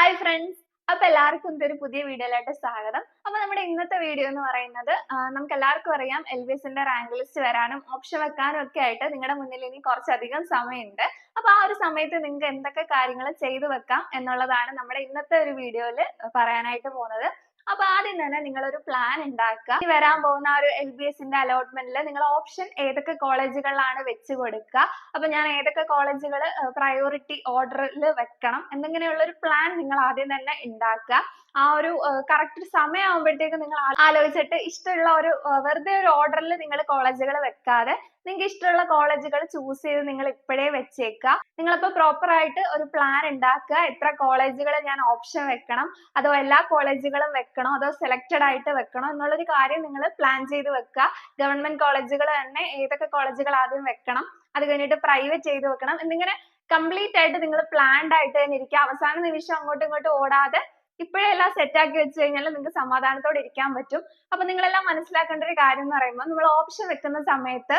Hi friends അപ്പൊ എല്ലാവർക്കും ഇതൊരു പുതിയ വീഡിയോയിലായിട്ട് സ്വാഗതം. അപ്പൊ നമ്മുടെ ഇന്നത്തെ വീഡിയോ എന്ന് പറയുന്നത് നമുക്ക് എല്ലാവർക്കും അറിയാം എൽ ബി എസിന്റെ റാങ്ക് ലിസ്റ്റ് വരാനും ഓപ്ഷൻ വെക്കാനും ഒക്കെ ആയിട്ട് നിങ്ങളുടെ മുന്നിൽ ഇനി കുറച്ചധികം സമയമുണ്ട്. അപ്പൊ ആ ഒരു സമയത്ത് നിങ്ങൾക്ക് എന്തൊക്കെ കാര്യങ്ങൾ ചെയ്തു വെക്കാം എന്നുള്ളതാണ് നമ്മുടെ ഇന്നത്തെ ഒരു വീഡിയോയിൽ പറയാനായിട്ട് പോകുന്നത്. അപ്പൊ ആദ്യം തന്നെ നിങ്ങൾ ഒരു പ്ലാൻ ഉണ്ടാക്കുക വരാൻ പോകുന്ന ആ ഒരു എൽ ബി എസിന്റെ അലോട്ട്മെന്റിൽ നിങ്ങൾ ഓപ്ഷൻ ഏതൊക്കെ കോളേജുകളിലാണ് വെച്ച് കൊടുക്കുക. അപ്പൊ ഞാൻ ഏതൊക്കെ കോളേജുകൾ പ്രയോറിറ്റി ഓർഡറിൽ വെക്കണം. എന്നിങ്ങനെയുള്ള ഒരു പ്ലാൻ നിങ്ങൾ ആദ്യം തന്നെ ഉണ്ടാക്കുക. ആ ഒരു കറക്റ്റ് സമയമാകുമ്പോഴത്തേക്ക് നിങ്ങൾ ആലോചിച്ചിട്ട് ഇഷ്ടമുള്ള ഒരു വെറുതെ ഒരു ഓർഡറിൽ നിങ്ങൾ കോളേജുകൾ വെക്കാതെ നിങ്ങൾക്ക് ഇഷ്ടമുള്ള കോളേജുകൾ ചൂസ് ചെയ്ത് നിങ്ങൾ ഇപ്പോഴേ വെച്ചേക്കുക നിങ്ങളിപ്പോൾ പ്രോപ്പർ ആയിട്ട് ഒരു പ്ലാൻ ഉണ്ടാക്കുക എത്ര കോളേജുകൾ ഞാൻ ഓപ്ഷൻ വെക്കണം. അതോ എല്ലാ കോളേജുകളും വെക്കണോ? അതോ സെലക്റ്റഡ് ആയിട്ട് വെക്കണോ? എന്നുള്ളൊരു കാര്യം നിങ്ങൾ പ്ലാൻ ചെയ്ത് വെക്കുക ഗവൺമെന്റ് കോളേജുകൾ തന്നെ ഏതൊക്കെ കോളേജുകൾ ആദ്യം വെക്കണം. അത് കഴിഞ്ഞിട്ട് പ്രൈവറ്റ് ചെയ്ത് വെക്കണം. എന്നിങ്ങനെ കംപ്ലീറ്റ് ആയിട്ട് നിങ്ങൾ പ്ലാൻഡ് ആയിട്ട് തന്നെ ഇരിക്കുക അവസാന നിമിഷം അങ്ങോട്ടും ഇങ്ങോട്ടും ഓടാതെ ഇപ്പോഴേ എല്ലാം ആക്കി വെച്ച് കഴിഞ്ഞാൽ നിങ്ങൾക്ക് സമാധാനത്തോടെ ഇരിക്കാൻ പറ്റും. അപ്പൊ നിങ്ങളെല്ലാം മനസ്സിലാക്കേണ്ട ഒരു കാര്യം എന്ന് പറയുമ്പോൾ നമ്മൾ ഓപ്ഷൻ വെക്കുന്ന സമയത്ത്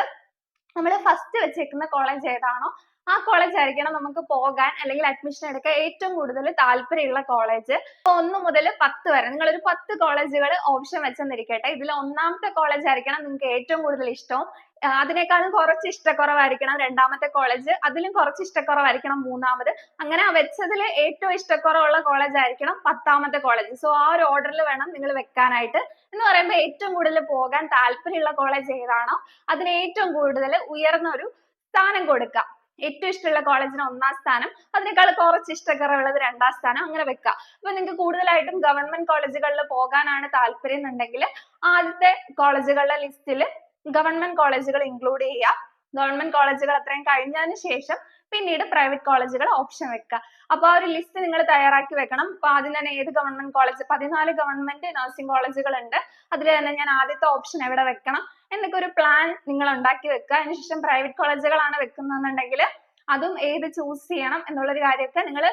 നമ്മൾ ഫസ്റ്റ് വെച്ചേക്കുന്ന കോളേജ് ഏതാണോ ആ കോളേജ് ആയിരിക്കണം നമുക്ക് പോകാൻ അല്ലെങ്കിൽ അഡ്മിഷൻ എടുക്കാൻ ഏറ്റവും കൂടുതൽ താല്പര്യമുള്ള കോളേജ് ഒന്ന് മുതൽ പത്ത് വരെ. നിങ്ങൾ ഒരു പത്ത് കോളേജുകൾ ഓപ്ഷൻ വെച്ചെന്നിരിക്കട്ടെ. ഇതിൽ ഒന്നാമത്തെ കോളേജ് ആയിരിക്കണം നിങ്ങൾക്ക് ഏറ്റവും കൂടുതൽ ഇഷ്ടവും. അതിനേക്കാളും കുറച്ച് ഇഷ്ടക്കുറവായിരിക്കണം രണ്ടാമത്തെ കോളേജ് അതിലും കുറച്ച് ഇഷ്ടക്കുറവായിരിക്കണം മൂന്നാമത്. അങ്ങനെ വെച്ചതിൽ ഏറ്റവും ഇഷ്ടക്കുറവുള്ള കോളേജ് ആയിരിക്കണം പത്താമത്തെ കോളേജ് സോ ആ ഒരു ഓർഡറിൽ വേണം നിങ്ങൾ വെക്കാനായിട്ട്. എന്ന് പറയുമ്പോൾ ഏറ്റവും കൂടുതൽ പോകാൻ താല്പര്യമുള്ള കോളേജ് ഏതാണോ അതിന് ഏറ്റവും കൂടുതൽ ഉയർന്ന ഒരു സ്ഥാനം കൊടുക്കുക ഏറ്റവും ഇഷ്ടമുള്ള കോളേജിന് ഒന്നാം സ്ഥാനം. അതിനേക്കാൾ കുറച്ച് ഇഷ്ടക്കുറവുള്ളത് രണ്ടാം സ്ഥാനം അങ്ങനെ വെക്കുക അപ്പൊ നിങ്ങൾക്ക് കൂടുതലായിട്ടും ഗവൺമെന്റ് കോളേജുകളിൽ പോകാനാണ് താല്പര്യം എന്നുണ്ടെങ്കിൽ ആദ്യത്തെ കോളേജുകളുടെ ലിസ്റ്റിൽ ഗവൺമെന്റ് കോളേജുകൾ ഇൻക്ലൂഡ് ചെയ്യുക. ഗവൺമെന്റ് കോളേജുകൾ അത്രയും കഴിഞ്ഞതിന് ശേഷം പിന്നീട് പ്രൈവറ്റ് കോളേജുകൾ ഓപ്ഷൻ വെക്കുക. അപ്പൊ ആ ഒരു ലിസ്റ്റ് നിങ്ങൾ തയ്യാറാക്കി വെക്കണം. അപ്പൊ ആദ്യം തന്നെ ഏത് ഗവൺമെന്റ് കോളേജ് പതിനാല് ഗവൺമെന്റ് നഴ്സിംഗ് കോളേജുകൾ ഉണ്ട്. അതിൽ തന്നെ ഞാൻ ആദ്യത്തെ ഓപ്ഷൻ എവിടെ വെക്കണം എന്നൊക്കെ ഒരു പ്ലാൻ നിങ്ങൾ ഉണ്ടാക്കി വെക്കുക. അതിനുശേഷം പ്രൈവറ്റ് കോളേജുകളാണ് വെക്കുന്നതെന്നുണ്ടെങ്കിൽ അതും ഏത് ചൂസ് ചെയ്യണം എന്നുള്ള എന്നുള്ളൊരു കാര്യമൊക്കെ നിങ്ങൾ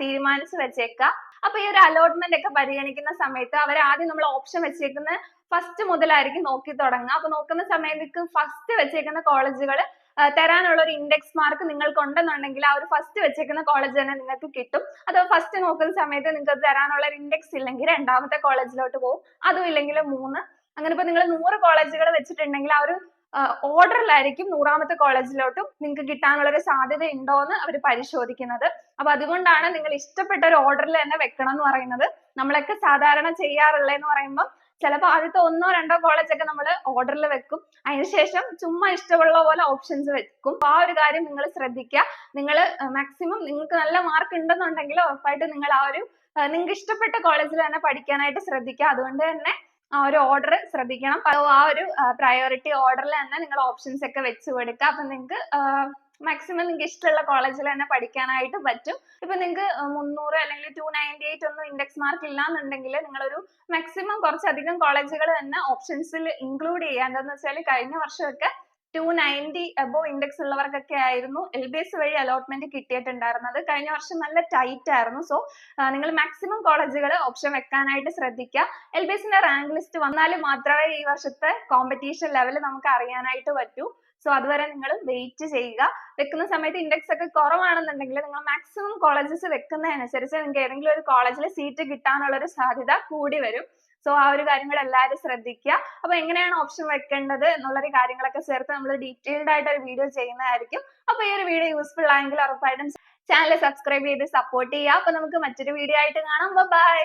തീരുമാനിച്ചു വെച്ചേക്കുക. അപ്പൊ ഈ ഒരു അലോട്ട്മെന്റ് ഒക്കെ പരിഗണിക്കുന്ന സമയത്ത് അവർ ആദ്യം നമ്മൾ ഓപ്ഷൻ വെച്ചേക്കുന്ന ഫസ്റ്റ് മുതലായിരിക്കും നോക്കി തുടങ്ങുക. അപ്പൊ നോക്കുന്ന സമയത്ത് ഫസ്റ്റ് വെച്ചേക്കുന്ന കോളേജുകൾ തരാനുള്ള ഒരു ഇൻഡെക്സ് മാർക്ക് നിങ്ങൾക്ക് ഉണ്ടെന്നുണ്ടെങ്കിൽ ആ ഒരു ഫസ്റ്റ് വെച്ചേക്കുന്ന കോളേജ് തന്നെ നിങ്ങൾക്ക് കിട്ടും. അതോ ഫസ്റ്റ് നോക്കുന്ന സമയത്ത് നിങ്ങൾക്ക് തരാനുള്ള ഒരു ഇൻഡെക്സ് ഇല്ലെങ്കിൽ രണ്ടാമത്തെ കോളേജിലോട്ട് പോകും അതും ഇല്ലെങ്കിൽ മൂന്ന്. അങ്ങനെ ഇപ്പൊ നിങ്ങൾ നൂറ് കോളേജുകൾ വെച്ചിട്ടുണ്ടെങ്കിൽ ആ ഒരു ഓർഡറിലായിരിക്കും നൂറാമത്തെ കോളേജിലോട്ടും നിങ്ങൾക്ക് കിട്ടാനുള്ള ഒരു സാധ്യത ഉണ്ടോ എന്ന് അവർ പരിശോധിക്കുന്നത്. അപ്പൊ അതുകൊണ്ടാണ് നിങ്ങൾ ഇഷ്ടപ്പെട്ട ഒരു ഓർഡറിൽ തന്നെ വെക്കണം എന്ന് പറയുന്നത്. നമ്മളൊക്കെ സാധാരണ ചെയ്യാറുള്ളതെന്ന് പറയുമ്പോൾ ചിലപ്പോൾ ആദ്യത്തെ ഒന്നോ രണ്ടോ കോളേജ് ഒക്കെ നമ്മൾ ഓർഡറിൽ വെക്കും. അതിനുശേഷം ചുമ്മാ ഇഷ്ടമുള്ള പോലെ ഓപ്ഷൻസ് വെക്കും. ആ ഒരു കാര്യം നിങ്ങൾ ശ്രദ്ധിക്കുക. നിങ്ങൾ മാക്സിമം നിങ്ങൾക്ക് നല്ല മാർക്ക് ഉണ്ടെന്നുണ്ടെങ്കിൽ ഉറപ്പായിട്ട് നിങ്ങൾ ആ ഒരു നിങ്ങൾക്ക് ഇഷ്ടപ്പെട്ട കോളേജിൽ തന്നെ പഠിക്കാനായിട്ട് ശ്രദ്ധിക്കുക. അതുകൊണ്ട് തന്നെ ആ ഒരു ഓർഡർ ശ്രദ്ധിക്കണം. ആ ഒരു പ്രയോറിറ്റി ഓർഡറിൽ തന്നെ നിങ്ങൾ ഓപ്ഷൻസ് ഒക്കെ വെച്ച് കൊടുക്കുക. അപ്പൊ നിങ്ങൾക്ക് മാക്സിമം നിങ്ങൾക്ക് ഇഷ്ടമുള്ള കോളേജിൽ തന്നെ പഠിക്കാനായിട്ട് പറ്റും. ഇപ്പൊ നിങ്ങൾക്ക് മുന്നൂറ് അല്ലെങ്കിൽ ടു നയന്റി എയ്റ്റ് ഒന്നും ഇൻഡെക്സ് മാർക്ക് ഇല്ലാന്നുണ്ടെങ്കിൽ നിങ്ങളൊരു മാക്സിമം കുറച്ചധികം കോളേജുകൾ തന്നെ ഓപ്ഷൻസിൽ ഇൻക്ലൂഡ് ചെയ്യുക. എന്താണെന്ന് വെച്ചാൽ കഴിഞ്ഞ വർഷമൊക്കെ ടു നയന്റി അബോ ഇൻഡെക്സ് ഉള്ളവർക്കൊക്കെ ആയിരുന്നു. എൽ ബി എസ് വഴി അലോട്ട്മെന്റ് കിട്ടിയിട്ടുണ്ടായിരുന്നത്. കഴിഞ്ഞ വർഷം നല്ല ടൈറ്റ് ആയിരുന്നു. സോ നിങ്ങൾ മാക്സിമം കോളേജുകൾ ഓപ്ഷൻ വെക്കാനായിട്ട് ശ്രദ്ധിക്കുക. എൽ ബി എസിന്റെ റാങ്ക് ലിസ്റ്റ് വന്നാൽ മാത്രമേ ഈ വർഷത്തെ കോമ്പറ്റീഷൻ ലെവൽ നമുക്ക് അറിയാനായിട്ട് പറ്റൂ. സോ അതുവരെ നിങ്ങൾ വെയിറ്റ് ചെയ്യുക. വെക്കുന്ന സമയത്ത് ഇൻഡെക്സ് ഒക്കെ കുറവാണെന്നുണ്ടെങ്കിൽ നിങ്ങൾ മാക്സിമം കോളേജസ് വെക്കുന്നതനുസരിച്ച് നിങ്ങൾക്ക് ഏതെങ്കിലും ഒരു കോളേജിൽ സീറ്റ് കിട്ടാനുള്ള ഒരു സാധ്യത കൂടി വരും. സോ ആ ഒരു കാര്യം കൂടെ എല്ലാവരും ശ്രദ്ധിക്കുക. അപ്പൊ എങ്ങനെയാണ് ഓപ്ഷൻ വെക്കേണ്ടത് എന്നുള്ളൊരു കാര്യങ്ങളൊക്കെ ചേർത്ത് നമ്മൾ ഡീറ്റെയിൽഡ് ആയിട്ട് ഒരു വീഡിയോ ചെയ്യുന്നതായിരിക്കും. അപ്പൊ ഈ ഒരു വീഡിയോ യൂസ്ഫുൾ ആയെങ്കിൽ ഉറപ്പായിട്ടും ചാനൽ സബ്സ്ക്രൈബ് ചെയ്ത് സപ്പോർട്ട് ചെയ്യുക. അപ്പൊ നമുക്ക് മറ്റൊരു വീഡിയോ ആയിട്ട് കാണാം. ബൈ